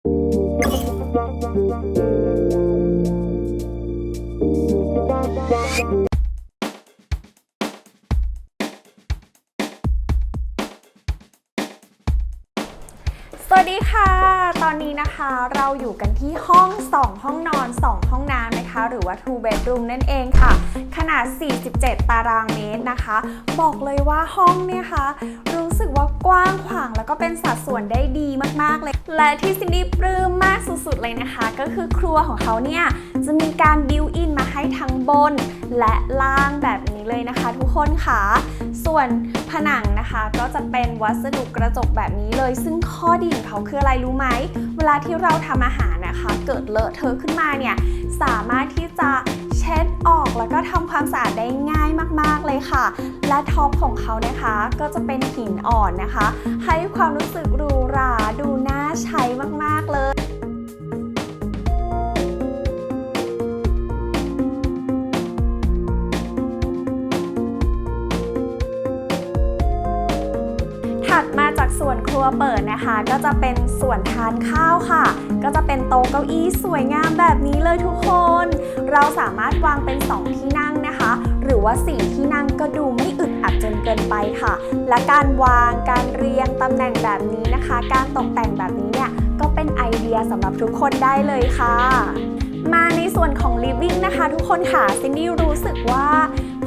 สวัสดีค่ะ ตอนนี้นะคะเราอยู่กันที่ห้อง 2 ห้องนอน 2 ห้องน้ำนะคะ หรือว่า two bedroom นั่นเองค่ะ ขนาด 47 ตารางเมตรนะคะ บอกเลยว่าห้องเนี่ยค่ะ รู้สึกว่ากว้างขวาง แล้วก็เป็นสัดส่วนได้ดีมากๆเลย และที่ซินดี้ปลื้มมากสุดๆเลยนะคะ ก็คือครัวของเขาเนี่ยจะมีการบิวอินมาให้ทั้งบน และล่างแบบนี้เลยนะคะทุกคนค่ะ ส่วนผนังนะคะก็จะเป็นวัสดุกระจกแบบนี้เลย ซึ่งข้อดีของเขาคืออะไรรู้ไหม เวลาที่เราทำอาหารนะคะ เกิดเลอะเทอะขึ้นมาเนี่ยสามารถที่จะ ช็ดออกแล้วก็ทำความสะอาดได้ง่ายมากๆเลยค่ะ และท็อปของเขานะคะก็จะเป็นหินอ่อนนะคะ ให้ความรู้สึกหรูหราดูน่าใช้มากๆเลย รัวเปิดนะคะ ก็จะเป็นส่วนทานข้าวค่ะ ก็จะเป็นโต๊ะเก้าอี้สวยงามแบบนี้เลยทุกคน เราสามารถวางเป็น 2 ที่นั่งนะคะ หรือว่า 4 ที่นั่งก็ดูไม่อึดอัดจนเกินไปค่ะ และการวางการเรียงตำแหน่งแบบนี้นะคะ การตกแต่งแบบนี้เนี่ยก็เป็นไอเดียสำหรับทุกคนได้เลยค่ะ มาในส่วนของ living นะคะ ทุกคนค่ะซินดี้รู้สึกว่า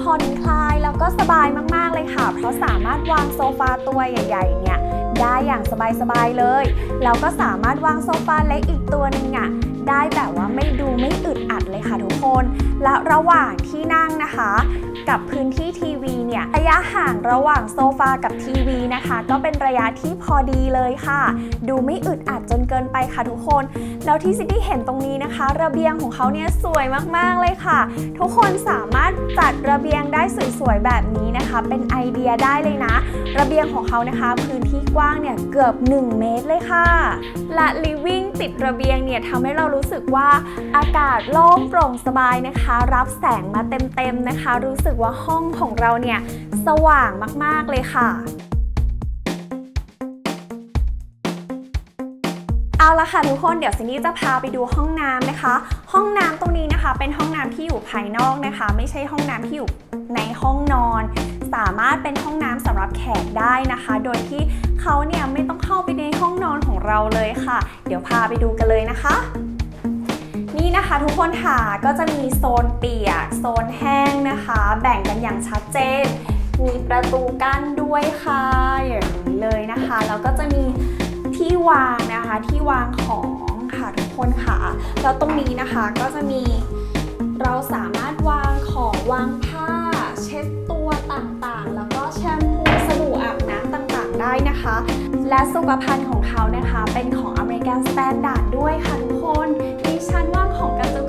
ผ่อนคลายแล้วก็สบายมาก ๆ เลยค่ะ เพราะสามารถวางโซฟาตัวใหญ่ ๆ เนี่ย ได้อย่างสบายๆเลยแล้วก็สามารถวางโซฟาเล็กอีกตัวหนึ่งอะได้แบบว่าไม่ดูไม่อึดอัดเลยค่ะทุกคน และระหว่างที่นั่งนะคะ กับพื้นที่ทีวีเนี่ยระยะห่างระหว่างโซฟากับทีวีนะคะ ก็เป็นระยะที่พอดีเลยค่ะ ดูไม่อึดอัดจนเกินไปค่ะทุกคน แล้วที่ซินดี้เห็นตรงนี้นะคะ ระเบียงของเขาเนี่ยสวยมากๆเลยค่ะ ทุกคนสามารถจัดระเบียงได้สวยๆแบบนี้นะคะ เป็นไอเดียได้เลยนะ ระเบียงของเขานะคะ พื้นที่กว้างเนี่ยเกือบ 1 เมตรเลยค่ะ และลิฟวิ่งติดระเบียงเนี่ยทำให้เรารู้สึกว่าอากาศโล่งโปร่งสบายนะคะรับแสงมาเต็มๆนะคะ รู้สึกว่าห้องของเราเนี่ยสว่างมากๆเลยค่ะเอาละค่ะทุกคนเดี๋ยวซินนี่จะพาไปดูห้องน้ำนะคะ ห้องน้ำตรงนี้นะคะ เป็นห้องน้ำที่อยู่ภายนอกนะคะ ไม่ใช่ห้องน้ำที่อยู่ในห้องนอน สามารถเป็นห้องน้ำสำหรับแขกได้นะคะ โดยที่เขาเนี่ยไม่ต้องเข้าไปในห้องนอนของเราเลยค่ะ เดี๋ยวพาไปดูกันเลยนะคะ นี่นะคะทุกคนค่ะก็จะมีโซนเปียก โซนแห้งนะคะ แบ่งกันอย่างชัดเจน มีประตูกั้นด้วยค่ะอย่างนี้เลยนะคะแล้วก็จะมีที่วางนะคะที่วางของค่ะทุกคนค่ะแล้วตรงนี้นะคะก็จะมีเราสามารถวางของวางผ้า เช็ดตัวต่างๆ แล้วก็แชมพูสบู่อาบน้ำต่างๆ ได้นะคะ และสุขภัณฑ์ของเขานะคะเป็นของอเมริกันสแตนดาร์ดด้วยค่ะทุกคน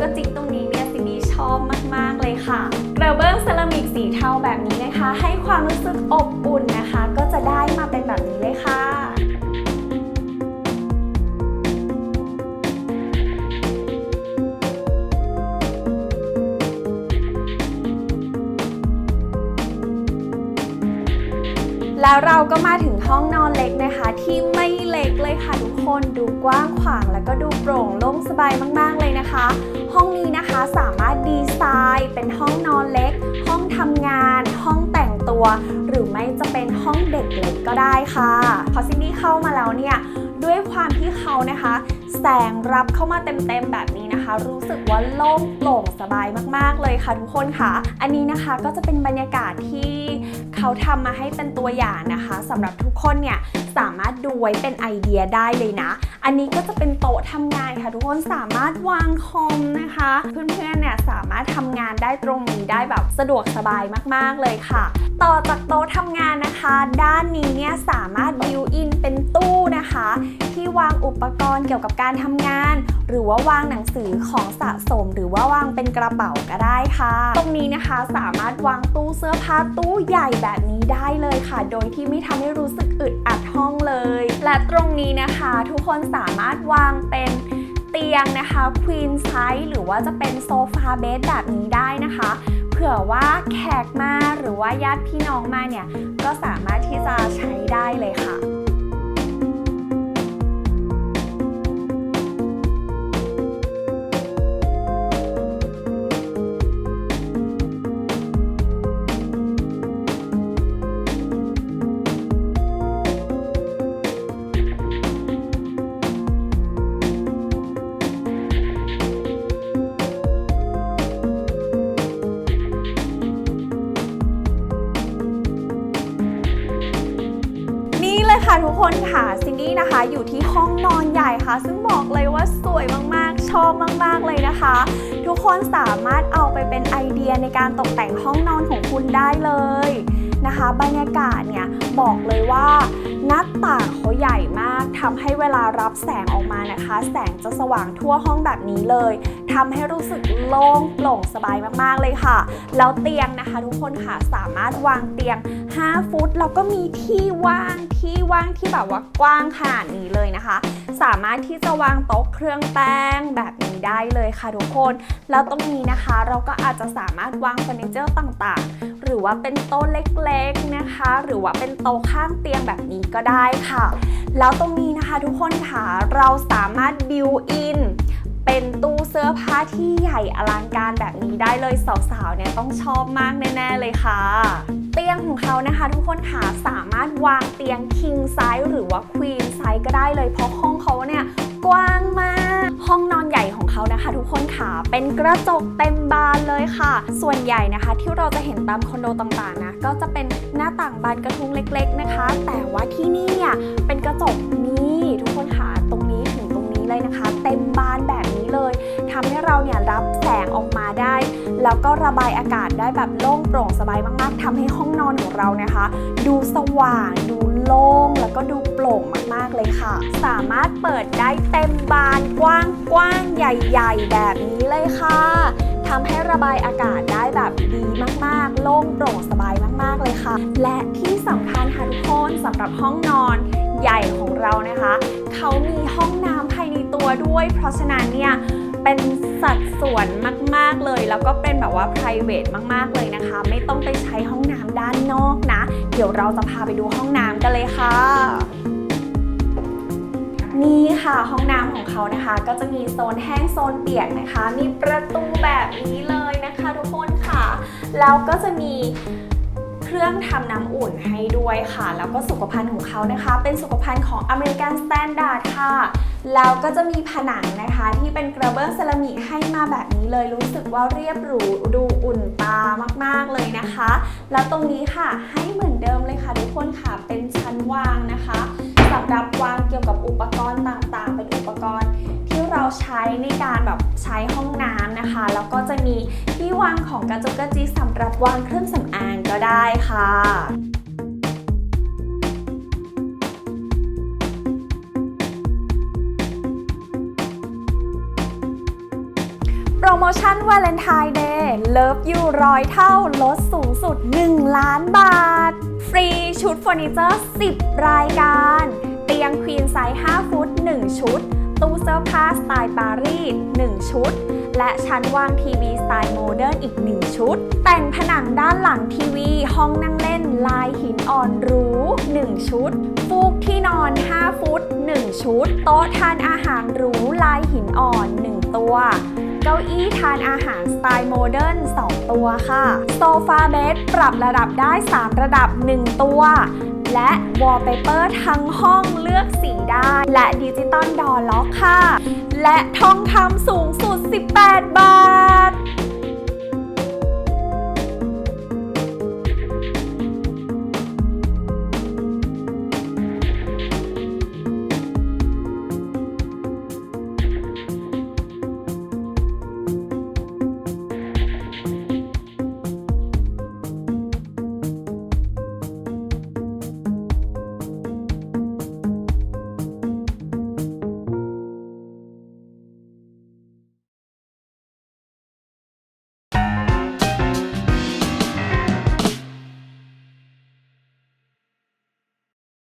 กระจุกกระจิกตรงนี้เนี่ยสินี้ชอบมาก ๆ เลยค่ะ กระเบื้องเซรามิกสีเทาแบบนี้นะคะ ให้ความรู้สึกอบอุ่นนะคะ แล้วเราก็มาถึงห้องนอนเล็กนะคะ ที่ไม่เล็กเลยค่ะทุกคนดูกว้างขวาง แล้วก็ดูโปร่งโล่งสบายมากๆเลยนะคะ ห้องนี้นะคะสามารถดีไซน์เป็นห้องนอนเล็ก ห้องทำงาน ห้องแต่งตัว หรือไม่จะเป็นห้องเด็กเล็กก็ได้ค่ะ พอซินดี้เข้ามาแล้วเนี่ยด้วยความที่เขานะคะ แสงรับเข้ามาเต็มๆแบบนี้นะคะ รู้สึกว่าโล่งโปร่งสบายมากๆเลยค่ะทุกคนค่ะ อันนี้นะคะก็จะเป็นบรรยากาศที่ เขาทำมาให้เป็นตัวอย่างนะคะสำหรับทุกคนเนี่ยสามารถดูไว้เป็นไอเดียได้เลยนะ อันนี้ก็จะเป็นโต๊ะทำงานค่ะ ทุกคนสามารถวางคอมนะคะ เพื่อนๆเนี่ยสามารถทำงานได้ตรงนี้ได้แบบสะดวกสบายมากๆเลยค่ะ ต่อจากโต๊ะทำงานนะคะ ด้านนี้เนี่ยสามารถบิวอินเป็นตู้นะคะ ที่วางอุปกรณ์เกี่ยวกับการทำงาน หรือว่าวางหนังสือของสะสม หรือว่าวางเป็นกระเป๋าก็ได้ค่ะ ตรงนี้นะคะสามารถวางตู้เสื้อผ้าตู้ใหญ่แบบนี้ได้เลยค่ะ โดยที่ไม่ทำให้รู้สึกอึดอัดห้องเลย และตรงนี้นะคะ ทุกคนสามารถวางเป็นเตียงนะคะ queen size หรือว่าจะเป็นโซฟาเบดแบบนี้ได้นะคะ เผื่อว่าแขกมาหรือว่าญาติพี่น้องมาเนี่ย ก็สามารถที่จะใช้ได้เลยค่ะ คนะคะ อยู่ที่ห้องนอนใหญ่ค่ะ ซึ่งบอกเลยว่าสวยมากๆ ชอบมากๆเลยนะคะ ทุกคนสามารถเอาไปเป็นไอเดียในการตกแต่งห้องนอนของคุณได้เลยนะคะ บรรยากาศเนี่ยบอกเลยว่าหน้าต่างเขาใหญ่มากทำให้เวลารับแสงออกมานะคะ แสงจะสว่างทั่วห้องแบบนี้เลยทำให้รู้สึกโล่งโปร่งสบายมากๆเลยค่ะ แล้วเตียงนะคะ ทุกคนค่ะสามารถวางเตียง 5 ฟุตแล้วก็มีที่ว่างที่ว่างที่แบบว่ากว้างขนาดนี้เลยนะคะ สามารถที่จะวางโต๊ะเครื่องแป้งแบบนี้ได้เลยค่ะทุกคน แล้วตรงนี้นะคะเราก็อาจจะสามารถวางเฟอร์นิเจอร์ต่างๆ หรือว่าเป็นโต๊ะเล็กๆนะคะ หรือว่าเป็นโต๊ะข้างเตียงแบบนี้ก็ได้ค่ะ แล้วตรงนี้นะคะทุกคนค่ะเราสามารถบิวอิน เป็นตู้เสื้อผ้าที่ใหญ่อลังการแบบนี้ได้เลยสาวๆเนี่ยต้องชอบมากแน่ ๆ เลยค่ะ เตียงของเขานะคะทุกคนค่ะสามารถวางเตียง king size หรือว่า queen size ก็ได้เลยเพราะห้องเขาเนี่ยกว้างมาก ห้องนอนใหญ่ของเขานะคะ ทุกคนค่ะเป็นกระจกเต็มบานเลยค่ะ ส่วนใหญ่นะคะที่เราจะเห็นตามคอนโดต่างๆนะก็จะเป็นหน้าต่างบานกระทุงเล็ก ๆนะคะ แต่ว่าที่นี่อะเป็นกระจกนี่ทุกคนค่ะตรงนี้ถึงตรงนี้เลยนะคะำให้เราเนี่ยรับแสงออกมาได้ แล้วก็ระบายอากาศได้แบบโล่งโปร่งสบายมากๆทำให้ห้องนอนของเรานะคะ ดูสว่างดูโล่งแล้วก็ดูโปร่งมากๆเลยค่ะ สามารถเปิดได้เต็มบานกว้างกว้างใหญ่ ๆ แบบนี้เลยค่ะทำให้ระบายอากาศได้แบบดีมากๆ โล่งโปร่งสบายมากๆเลยค่ะ และที่สำคัญค่ะทุกคนสำหรับห้องนอนใหญ่ของเรานะคะ เขามีห้องน้ำภายในตัวด้วย เพราะฉะนั้นเนี่ย เป็นสัดส่วนมาก ๆ เลย แล้วก็เป็นแบบว่า p r i v a t e มาก ๆ เลยนะคะ ไม่ต้องไปใช้ห้องน้ำด้านนอกนะ เดี๋ยวเราจะพาไปดูห้องน้ำกันเลยค่ะนี่ค่ะห้องน้ำของเขานะคะ ก็จะมีโซนแห้งโซนเปียกนะคะ มีประตูแบบนี้เลยนะคะทุกคนค่ะ แล้วก็จะมีเครื่องทำน้ำอุ่นให้ด้วยค่ะ แล้วก็สุขภัณฑ์ของเขานะคะ เป็นสุขภัณฑ์ของ American Standard ค่ะ แล้วก็จะมีผนังนะคะที่เป็นกระเบื้องเซรามิกให้มาแบบนี้เลยรู้สึกว่าเรียบหรูดูอุ่นตามากๆเลยนะคะ แล้วตรงนี้ค่ะให้เหมือนเดิมเลยค่ะทุกคนค่ะเป็นชั้นวางนะคะสำหรับวางเกี่ยวกับอุปกรณ์ต่างๆ เป็นอุปกรณ์ที่เราใช้ในการแบบใช้ห้องน้ำนะคะ แล้วก็จะมีที่วางของกระจกกระจิสำหรับวางเครื่องสำอางก็ได้ค่ะ ชั่นวาเลนไทน์เดย์เลิฟยูร้อยเท่าลดสูงสุด 1 ล้านบาท ฟรีชุดเฟอร์นิเจอร์ 10 รายการ เตียงควีนไซส์ 5 ฟุต 1 ชุด ตู้เสื้อผ้าสไตล์ปารีส 1 ชุด และชั้นวางทีวีสไตล์โมเดิร์นอีก 1 ชุด แต่งผนังด้านหลังทีวี ห้องนั่งเล่นลายหินอ่อนหรู 1 ชุด ฟูกที่นอน 5 ฟุต 1 ชุด โต๊ะทานอาหารหรูลายหินอ่อน 1 ตัว เก้าอี้ทานอาหารสไตล์โมเดิร์น2ตัวค่ะโซฟาเบดปรับระดับได้ 3 ระดับ 1 ตัว และวอลเปเปอร์ทั้งห้องเลือกสีได้ และดิจิตอลดอล็อกค่ะ และทองคำสูงสุด 18 บาท